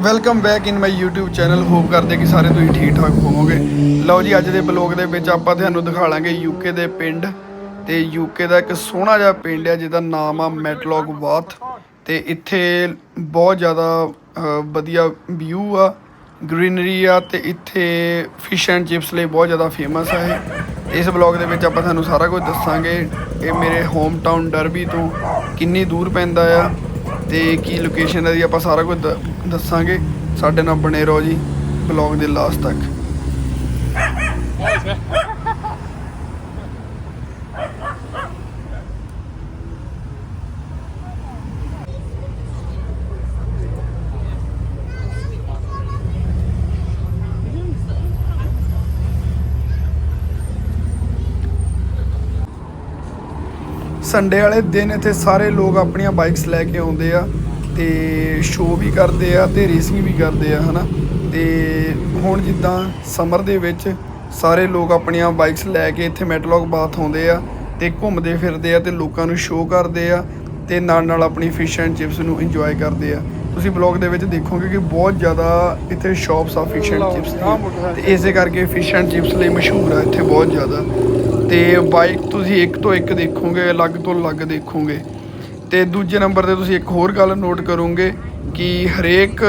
Welcome back in my YouTube channel hope ਕਰਦੇ ਕਿ ਸਾਰੇ ਤੁਸੀਂ ਠੀਕ ਠਾਕ ਹੋਵੋਗੇ। ਲਓ ਜੀ, ਅੱਜ ਦੇ ਬਲੌਗ ਦੇ ਵਿੱਚ ਆਪਾਂ ਤੁਹਾਨੂੰ ਦਿਖਾ ਲਾਂਗੇ UK ਦੇ ਪਿੰਡ। ਤੇ UK ਦਾ ਇੱਕ ਸੋਹਣਾ ਜਿਹਾ ਪਿੰਡ ਹੈ ਜਿਹਦਾ ਨਾਮ ਆ ਮੈਟਲੌਗ ਬਾਥ ਤੇ ਇੱਥੇ ਬਹੁਤ ਜ਼ਿਆਦਾ ਵਧੀਆ ਵਿਊ ਆ ਗ੍ਰੀਨਰੀ ਆ, ਤੇ ਇੱਥੇ ਫਿਸ਼ ਐਂਡ ਚਿਪਸ ਲਈ ਬਹੁਤ ਜ਼ਿਆਦਾ ਫੇਮਸ ਹੈ ਇਸ ਬਲੌਗ ਦੇ ਵਿੱਚ ਆਪਾਂ ਤੁਹਾਨੂੰ ਸਾਰਾ ਕੁਝ ਦੱਸਾਂਗੇ। ਇਹ ਮੇਰੇ ਹੋਮ ਟਾਊਨ ਡਰਬੀ ਤੋਂ ਕਿੰਨੀ ਦੂਰ ਪੈਂਦਾ ਆ। ਤੇ ਕੀ ਲੋਕੇਸ਼ਨ ਹੈ ਦੀ ਆਪਾਂ ਸਾਰਾ ਕੁਝ ਦ- ਦੱਸਾਂਗੇ, ਸਾਡੇ ਨਾਲ ਬਣੇ ਰਹੋ ਜੀ ਬਲੌਗ ਦੇ ਲਾਸਟ ਤੱਕ। ਸੰਡੇ ਵਾਲੇ ਦਿਨ ਇੱਥੇ ਸਾਰੇ ਲੋਕ ਆਪਣੀਆਂ ਬਾਈਕਸ ਲੈ ਕੇ ਆਉਂਦੇ ਆ। ਤੇ ਸ਼ੋਅ ਵੀ ਕਰਦੇ ਆ ਤੇ ਰੇਸਿੰਗ ਵੀ ਕਰਦੇ ਆ, ਹਨਾ? ਤੇ ਹੁਣ ਜਿੱਦਾਂ ਸਮਰ ਦੇ ਵਿੱਚ ਸਾਰੇ ਲੋਕ ਆਪਣੀਆਂ ਬਾਈਕਸ ਲੈ ਕੇ ਇੱਥੇ ਮੈਟਲੌਗ ਬਾਥ ਆਉਂਦੇ ਆ ਤੇ ਘੁੰਮਦੇ ਫਿਰਦੇ ਆ ਤੇ ਲੋਕਾਂ ਨੂੰ ਸ਼ੋਅ ਕਰਦੇ ਆ ਤੇ ਨਾਲ ਨਾਲ ਆਪਣੀ ਫਿਸ਼ ਐਂਡ ਚਿਪਸ ਨੂੰ ਇੰਜੋਏ ਕਰਦੇ ਆ। ਤੁਸੀਂ ਬਲੌਗ ਦੇ ਵਿੱਚ ਦੇਖੋਗੇ ਕਿ ਬਹੁਤ ਜ਼ਿਆਦਾ ਇੱਥੇ ਸ਼ਾਪਸ ਆ ਫਿਸ਼ ਐਂਡ ਚਿਪਸ ਦੀਆਂ। ਤੇ ਇਸੇ ਕਰਕੇ ਫਿਸ਼ ਐਂਡ ਚਿਪਸ ਲਈ ਮਸ਼ਹੂਰ ਆ ਇੱਥੇ ਬਹੁਤ ਜ਼ਿਆਦਾ। ਤੇ ਬਾਈਕ ਤੁਸੀਂ ਇੱਕ ਤੋਂ ਇੱਕ ਦੇਖੋਗੇ, ਅਲੱਗ ਤੋਂ ਅਲੱਗ ਦੇਖੋਗੇ। ਤੇ ਦੂਜੇ ਨੰਬਰ ਤੇ ਤੁਸੀਂ ਇੱਕ ਹੋਰ ਗੱਲ ਨੋਟ ਕਰੋਗੇ ਕਿ ਹਰੇਕ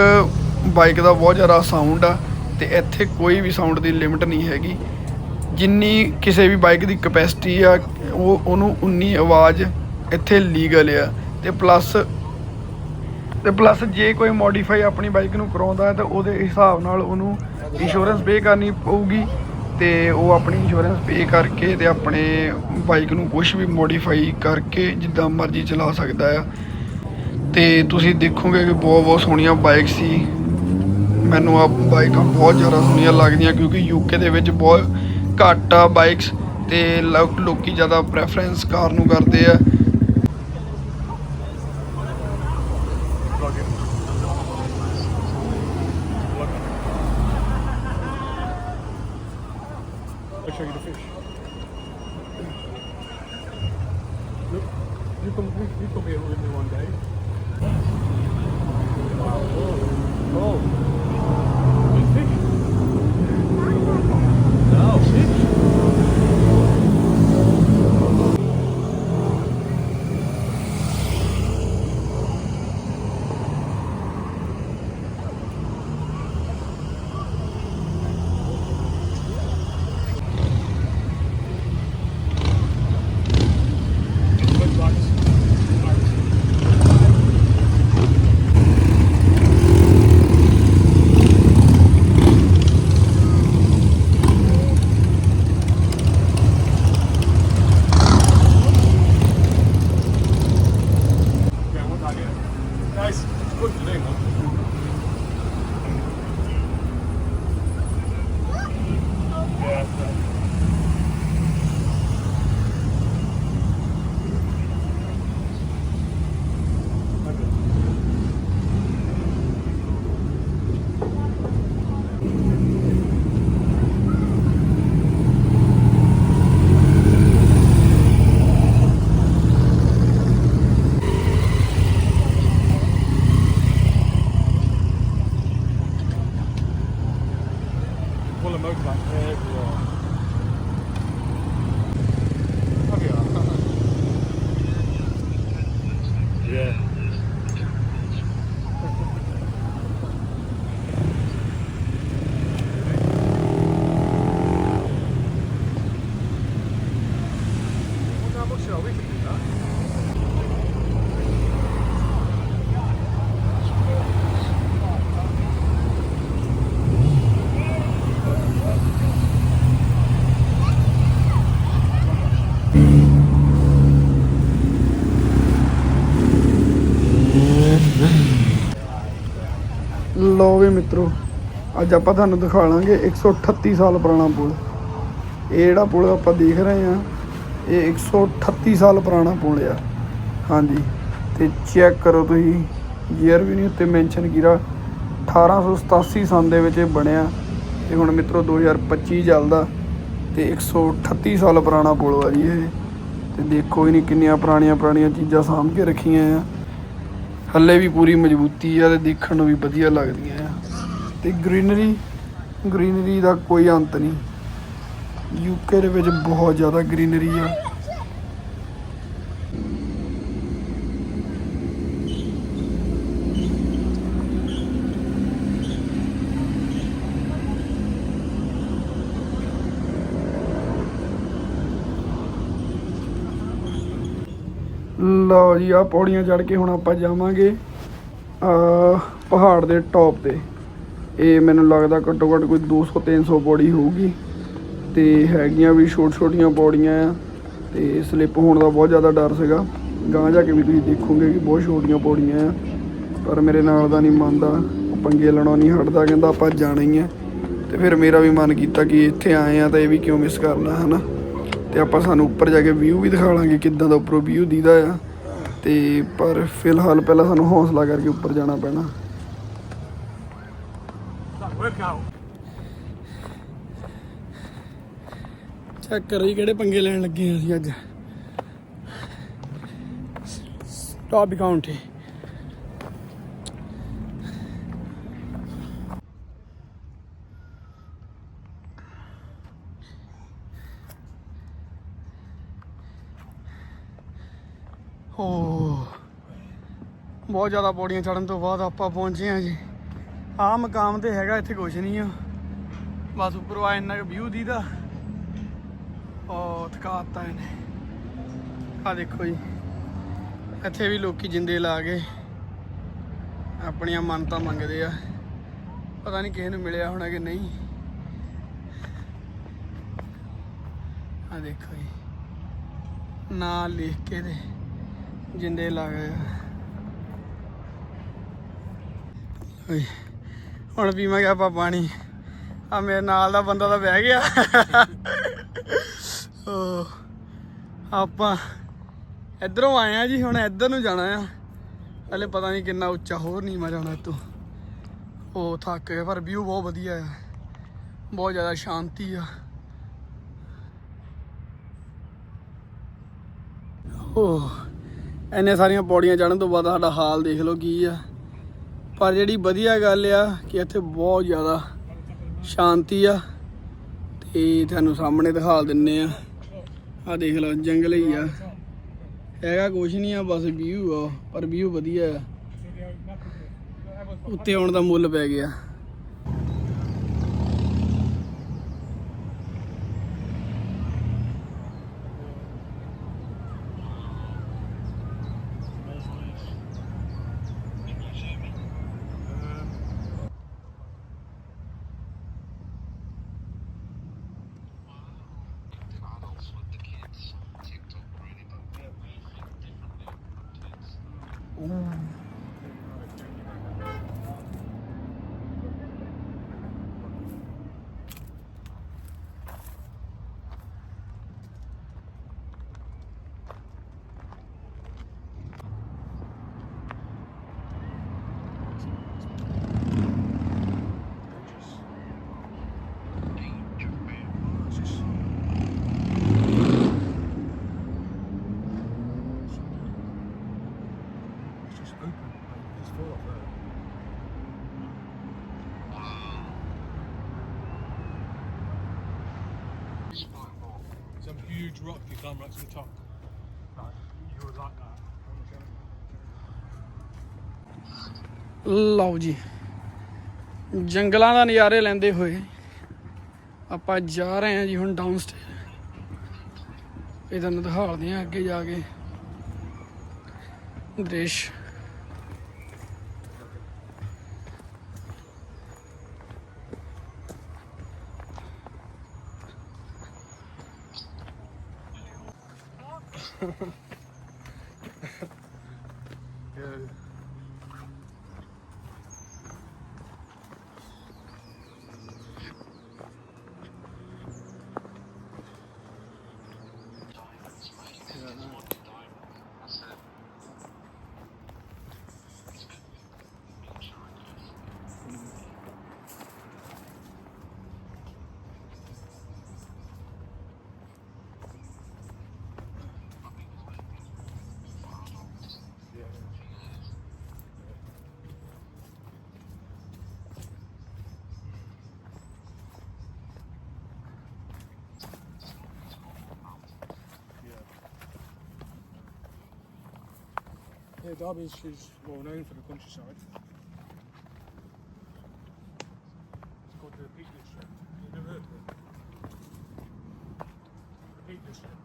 ਬਾਈਕ ਦਾ ਬਹੁਤ ਜ਼ਿਆਦਾ ਸਾਊਂਡ ਆ ਤੇ ਇੱਥੇ ਕੋਈ ਵੀ ਸਾਊਂਡ ਦੀ ਲਿਮਿਟ ਨਹੀਂ ਹੈਗੀ। ਜਿੰਨੀ ਕਿਸੇ ਵੀ ਬਾਈਕ ਦੀ ਕਪੈਸਿਟੀ ਆ, ਉਹ, ਉਹਨੂੰ ਉਨੀ ਆਵਾਜ਼ ਇੱਥੇ ਲੀਗਲ ਆ। ਤੇ ਪਲੱਸ ਤੇ ਪਲੱਸ ਜੇ ਕੋਈ ਮੋਡੀਫਾਈ ਆਪਣੀ ਬਾਈਕ ਨੂੰ ਕਰਾਉਂਦਾ ਹੈ, ਤਾਂ ਉਹਦੇ ਹਿਸਾਬ ਨਾਲ ਉਹਨੂੰ ਇੰਸ਼ੋਰੈਂਸ ਪੇ ਕਰਨੀ ਪਊਗੀ। ਤੇ ਉਹ ਆਪਣੀ ਇੰਸ਼ੋਰੈਂਸ ਪੇ ਕਰਕੇ ਤੇ ਆਪਣੇ ਬਾਈਕ ਨੂੰ ਕੁਝ ਵੀ ਮੋਡੀਫਾਈ ਕਰਕੇ ਜਿੱਦਾਂ ਮਰਜ਼ੀ ਚਲਾ ਸਕਦਾ ਆ। ਤੇ ਤੁਸੀਂ ਦੇਖੋਗੇ ਕਿ ਬਹੁਤ ਬਹੁਤ ਸੋਹਣੀਆਂ ਬਾਈਕ ਸੀ। ਮੈਨੂੰ ਆ ਬਾਈਕਾਂ ਬਹੁਤ ਜ਼ਿਆਦਾ ਸੋਹਣੀਆਂ ਲੱਗਦੀਆਂ ਕਿਉਂਕਿ ਯੂਕੇ ਦੇ ਵਿੱਚ ਬਹੁਤ ਘੱਟ ਆ ਬਾਈਕਸ ਤੇ ਲੋ- ਲੋਕੀ ਜ਼ਿਆਦਾ ਪ੍ਰੈਫਰੈਂਸ ਕਾਰ ਨੂੰ ਕਰਦੇ ਆ। You come, you, come here with me one day. Wonder how we can do that? ਲੋ ਵੀ ਮਿੱਤਰੋ, ਅੱਜ ਆਪਾਂ ਤੁਹਾਨੂੰ ਦਿਖਾ ਲਾਂਗੇ 138 ਸਾਲ ਪੁਰਾਣਾ ਪੁਲ ਇਹ ਜਿਹੜਾ ਪੁਲ ਆਪਾਂ ਦੇਖ ਰਹੇ ਆ ਇਹ 138 ਸਾਲ ਪੁਰਾਣਾ ਪੁਲ ਆ। ਹਾਂਜੀ, ਤੇ ਚੈੱਕ ਕਰੋ ਤੁਸੀਂ। ਈਅਰ ਵੀ ਨਹੀਂ ਉੱਤੇ ਮੈਂਸ਼ਨ ਕੀਤਾ। 1887 ਸਾਲ ਦੇ ਵਿੱਚ ਇਹ ਬਣਿਆ। ਤੇ ਹੁਣ ਮਿੱਤਰੋ 2025 ਚੱਲਦਾ। ਤੇ 138 ਸਾਲ ਪੁਰਾਣਾ ਪੁਲ ਆ ਜੀ ਇਹ। ਤੇ ਦੇਖੋ ਹੀ ਨਹੀਂ ਕਿੰਨੀਆਂ ਪੁਰਾਣੀਆਂ ਪੁਰਾਣੀਆਂ ਚੀਜ਼ਾਂ ਸਾਂਭ ਕੇ ਰੱਖੀਆਂ ਆ। ਹੱਲੇ ਵੀ ਪੂਰੀ ਮਜ਼ਬੂਤੀ ਆ ਤੇ ਦੇਖਣ ਨੂੰ ਵੀ ਵਧੀਆ ਲੱਗਦੀਆਂ ਆ। ਤੇ ਗ੍ਰੀਨਰੀ ਗ੍ਰੀਨਰੀ ਦਾ ਕੋਈ ਅੰਤ ਨਹੀਂ। ਯੂਕੇ ਦੇ ਵਿੱਚ ਬਹੁਤ ਜ਼ਿਆਦਾ ਗ੍ਰੀਨਰੀ ਆ। ਲਓ ਜੀ ਆ ਪੌੜੀਆਂ ਚੜ ਕੇ ਹੁਣ ਆਪਾਂ ਜਾਵਾਂਗੇ ਆ ਪਹਾੜ ਦੇ ਟੌਪ ਤੇ। ਇਹ ਮੈਨੂੰ ਲੱਗਦਾ ਘੱਟੋ ਘੱਟ ਕੋਈ 200 300 ਪੌੜੀ ਹੋਊਗੀ। ਤੇ ਹੈਗੀਆਂ ਵੀ ਛੋਟ ਛੋਟੀਆਂ ਪੌੜੀਆਂ ਆ ਤੇ ਸਲਿੱਪ ਹੋਣ ਦਾ ਬਹੁਤ ਜ਼ਿਆਦਾ ਡਰ ਸੀਗਾ। ਗਾਂ ਜਾ ਕੇ ਵੀ ਤੁਸੀਂ ਦੇਖੋਗੇ ਕਿ ਬਹੁਤ ਛੋਟੀਆਂ ਪੌੜੀਆਂ ਆ, ਪਰ ਮੇਰੇ ਨਾਲ ਦਾ ਨਹੀਂ ਮੰਨਦਾ ਉਹ ਪੰਗੇ ਲੈਣੋਂ ਨਹੀਂ ਹਟਦਾ, ਕਹਿੰਦਾ ਆਪਾਂ ਜਾਣਾ ਹੀ ਆ। ਤੇ ਫਿਰ ਮੇਰਾ ਵੀ ਮਨ ਕੀਤਾ ਕਿ ਇੱਥੇ ਆਏ ਆ ਤਾਂ ਇਹ ਵੀ ਕਿਉਂ ਮਿਸ ਕਰਨਾ, ਹਨਾ? ਤੇ ਆਪਾਂ ਸਾਨੂੰ ਉੱਪਰ ਜਾ ਕੇ ਵਿਊ ਵੀ ਦਿਖਾ ਲਾਂਗੇ ਕਿੱਦਾਂ ਦਾ ਉੱਪਰੋਂ ਵਿਊ ਦੀਦਾ ਆ। ਤੇ ਪਰ ਫਿਲਹਾਲ ਪਹਿਲਾਂ ਸਾਨੂੰ ਹੌਸਲਾ ਕਰਕੇ ਉੱਪਰ ਜਾਣਾ ਪੈਣਾ। That workout. ਚੈੱਕ ਕਰੋ ਜੀ ਕਿਹੜੇ ਪੰਗੇ ਲੈਣ ਲੱਗੇ ਆ ਅਸੀਂ ਅੱਜ। ਸਟਾਪ ਕਾਊਂਟ ਹੈ। ਓ ਬਹੁਤ ਜ਼ਿਆਦਾ ਪੌੜੀਆਂ ਚੜਨ ਤੋਂ ਬਾਅਦ ਆਪਾਂ ਪਹੁੰਚੇ ਆ ਜੀ। ਆਹ ਮਕਾਮ ਤੇ ਹੈਗਾ, ਇੱਥੇ ਕੁਝ ਨਹੀਂ ਆ। ਬਸ ਉੱਪਰੋਂ ਆ ਇੰਨਾ ਕੁ ਵਿਊ ਦੀਦਾ। ਉਹ ਥਕਾਤਾ ਇਹਨੇ। ਆ ਦੇਖੋ ਜੀ। ਇੱਥੇ ਵੀ ਲੋਕੀ ਜਿੰਦੇ ਲਾ ਕੇ ਆਪਣੀਆਂ ਮੰਨਤਾਂ ਮੰਗਦੇ ਆ। ਪਤਾ ਨਹੀਂ ਕਿਸੇ ਨੂੰ ਮਿਲਿਆ ਹੋਣਾ ਕਿ ਨਹੀਂ। ਆ ਦੇਖੋ ਜੀ। ਨਾਂ ਲਿਖ ਕੇ ਤੇ ਜਿੰਦੇ ਲਾ ਗਏ ਆ। ਓਏ, ਹੁਣ ਪੀਵਾਂਗੇ ਆਪਾਂ ਪਾਣੀ। ਆ ਮੇਰੇ ਨਾਲ ਦਾ ਬੰਦਾ ਤਾਂ ਬਹਿ ਗਿਆ। ਆਪਾਂ ਇਧਰੋਂ ਆਏ ਆ ਜੀ, ਹੁਣ ਇੱਧਰ ਨੂੰ ਜਾਣਾ ਆ। ਹਲੇ ਪਤਾ ਨਹੀਂ ਕਿੰਨਾ ਉੱਚਾ, ਹੋਰ ਨਹੀਂ ਮੈਂ ਜਾਣਾ ਇੱਥੋਂ। ਉਹ ਥੱਕ ਗਿਆ ਪਰ ਵਿਊ ਬਹੁਤ ਵਧੀਆ ਆ। ਬਹੁਤ ਜ਼ਿਆਦਾ ਸ਼ਾਂਤੀ ਆ। ਓ ਐਨੇ ਸਾਰੀਆਂ ਪੌੜੀਆਂ ਚੜਨ ਤੋਂ ਬਾਅਦ ਸਾਡਾ ਹਾਲ ਦੇਖ ਲਓ ਕੀ ਆ। ਪਰ ਜਿਹੜੀ ਵਧੀਆ ਗੱਲ ਆ ਕਿ ਇੱਥੇ ਬਹੁਤ ਜ਼ਿਆਦਾ ਸ਼ਾਂਤੀ ਆ। ਤੇ ਤੁਹਾਨੂੰ ਸਾਹਮਣੇ ਦਿਖਾ ਦਿੰਨੇ ਆ। ਆ ਦੇਖ ਲਓ, ਜੰਗਲ ਹੀ ਆ। ਹੈਗਾ ਕੁਛ ਨਹੀਂ ਆ, ਬਸ ਵਿਊ ਆ। ਪਰ ਵਿਊ ਵਧੀਆ ਆ। ਉੱਤੇ ਆਉਣ ਦਾ ਮੁੱਲ ਪੈ ਗਿਆ। Some huge rock you climb right to the top. Right, you were like that. ਲਓ ਜੀ ਜੰਗਲਾਂ ਦਾ ਨਜ਼ਾਰੇ ਲੈਂਦੇ ਹੋਏ ਆਪਾਂ ਜਾ ਰਹੇ ਹਾਂ ਜੀ ਹੁਣ ਡਾਊਨ ਸਟੇਜ ਇਹ ਤੁਹਾਨੂੰ ਦਿਖਾਉਂਦੇ ਹਾਂ ਅੱਗੇ ਜਾ ਕੇ ਦ੍ਰਿਸ਼ Yeah. Yeah, Derby's is well known for the countryside. It's called the Peak District. You've never heard of it? The Peak District.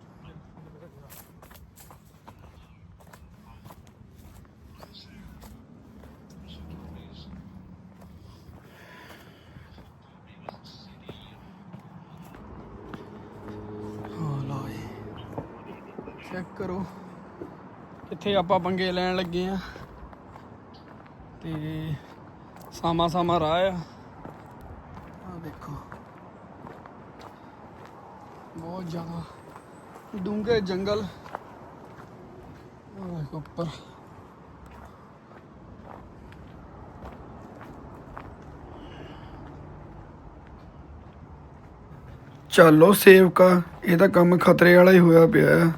Heard of that. ਹਾਂ ਲਓ ਜੀ ਚੈੱਕ ਕਰੋ ਕਿੱਥੇ ਆਪਾਂ ਪੰਗੇ ਲੈਣ ਲੱਗੇ ਆ ਤੇ ਸਾਮਾ ਸਾਮਾ ਰਾਹ ਆ ਆ ਦੇਖੋ ਬਹੁਤ ਜ਼ਿਆਦਾ ਡੂੰਘੇ ਜੰਗਲ ਉਹ ਦੇਖੋ ਉੱਪਰ ਚੱਲੋ ਸੇਵਕਾ ਇਹ ਤਾਂ ਕੰਮ ਖਤਰੇ ਵਾਲਾ ਹੀ ਹੋਇਆ ਪਿਆ ਆ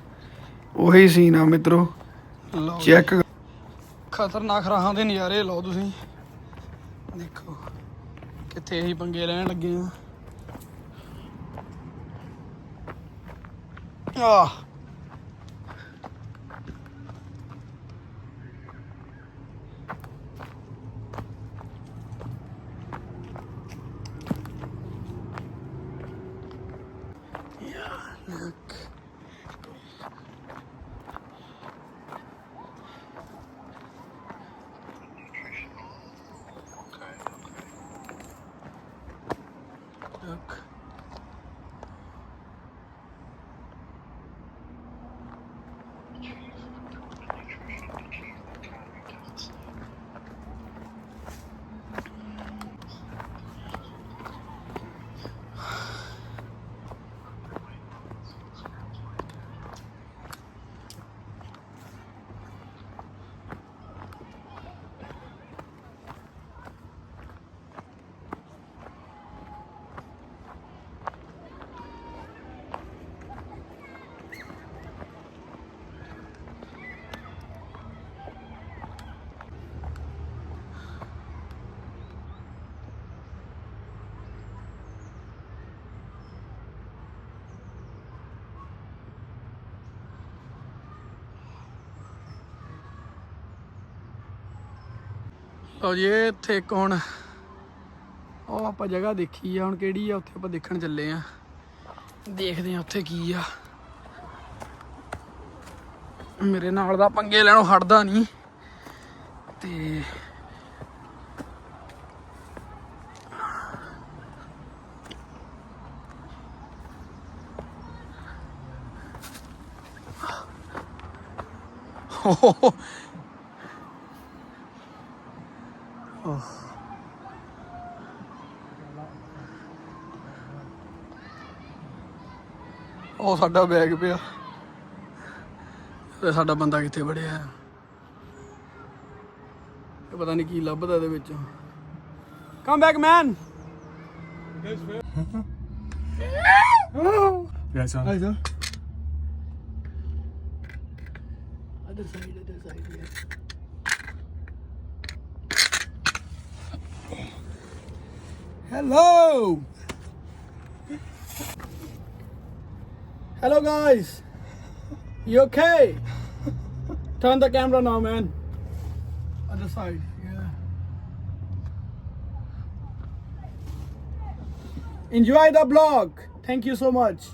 ਉਹੀ ਸੀਨ ਆ ਮਿੱਤਰੋ ਚੈੱਕ ਖਤਰਨਾਕ ਰਾਹਾਂ ਦੇ ਨਜ਼ਾਰੇ ਲਓ ਤੁਸੀਂ। ਦੇਖੋ ਕਿੱਥੇ ਅਸੀਂ ਪੰਗੇ ਲੈਣ ਲੱਗੇ ਆ। ਆਹ। Bak. ਲਓ ਜੀ, ਇਹ ਇੱਥੇ ਇੱਕ ਹੁਣ ਉਹ ਆਪਾਂ ਜਗ੍ਹਾ ਦੇਖੀ ਆ, ਹੁਣ ਕਿਹੜੀ ਆ, ਉੱਥੇ ਆਪਾਂ ਦੇਖਣ ਚੱਲੇ ਆ। ਦੇਖਦੇ ਆ ਉੱਥੇ ਕੀ ਆ। ਮੇਰੇ ਨਾਲ ਦਾ ਪੰਗੇ ਲੈਣੋਂ ਹਟਦਾ ਨਹੀਂ। ਤੇ ਹੋ ਉਹ ਸਾਡਾ ਬੈਗ ਪਿਆ। ਤੇ ਸਾਡਾ ਬੰਦਾ ਕਿੱਥੇ ਵੜਿਆ? ਹੈ? ਇਹ ਪਤਾ ਨਹੀਂ ਕੀ ਲੱਭਦਾ ਇਹਦੇ ਵਿੱਚ। Come back man other side other side Hello! Hello guys! You okay? Turn the camera now, man. Other side, yeah. Enjoy the vlog. Thank you so much.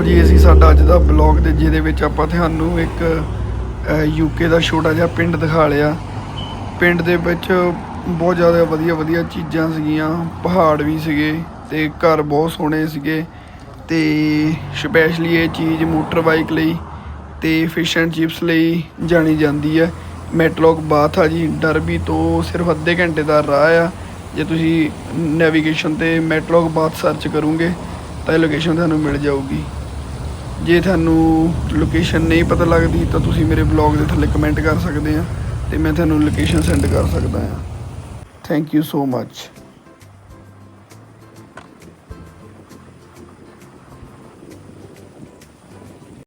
ਲਓ ਜੀ, ਅਸੀਂ ਸਾਡਾ ਅੱਜ ਦਾ ਬਲੌਗ 'ਤੇ ਜਿਹਦੇ ਵਿੱਚ ਆਪਾਂ ਤੁਹਾਨੂੰ ਇੱਕ ਯੂਕੇ ਦਾ ਛੋਟਾ ਜਿਹਾ ਪਿੰਡ ਦਿਖਾ ਲਿਆ। ਪਿੰਡ ਦੇ ਵਿੱਚ ਬਹੁਤ ਜ਼ਿਆਦਾ ਵਧੀਆ ਵਧੀਆ ਚੀਜ਼ਾਂ ਸੀਗੀਆਂ, ਪਹਾੜ ਵੀ ਸੀਗੇ ਤੇ ਘਰ ਬਹੁਤ ਸੋਹਣੇ ਸੀਗੇ ਤੇ ਸਪੈਸ਼ਲੀ ਇਹ ਚੀਜ਼ ਮੋਟਰ ਬਾਈਕ ਲਈ ਤੇ ਫਿਸ਼ ਐਂਡ ਚਿਪਸ ਲਈ ਜਾਣੀ ਜਾਂਦੀ ਹੈ। ਮੈਟਲੌਕ ਬਾਥ ਆ ਜੀ ਡਰਬੀ ਤੋਂ ਸਿਰਫ ਅੱਧੇ ਘੰਟੇ ਦਾ ਰਾਹ ਆ। ਜੇ ਤੁਸੀਂ ਨੈਵੀਗੇਸ਼ਨ ਤੇ ਮੈਟਲੌਕ ਬਾਥ ਸਰਚ ਕਰੋਗੇ ਤਾਂ ਇਹ ਲੋਕੇਸ਼ਨ ਤੁਹਾਨੂੰ ਮਿਲ ਜਾਊਗੀ। ਜੇ ਤੁਹਾਨੂੰ ਲੋਕੇਸ਼ਨ ਨਹੀਂ ਪਤਾ ਲੱਗਦੀ ਤਾਂ ਤੁਸੀਂ ਮੇਰੇ ਬਲੌਗ ਦੇ ਥੱਲੇ ਕਮੈਂਟ ਕਰ ਸਕਦੇ ਆ ਤੇ ਮੈਂ ਤੁਹਾਨੂੰ ਲੋਕੇਸ਼ਨ ਸੈਂਡ ਕਰ ਸਕਦਾ ਆ। Thank you so much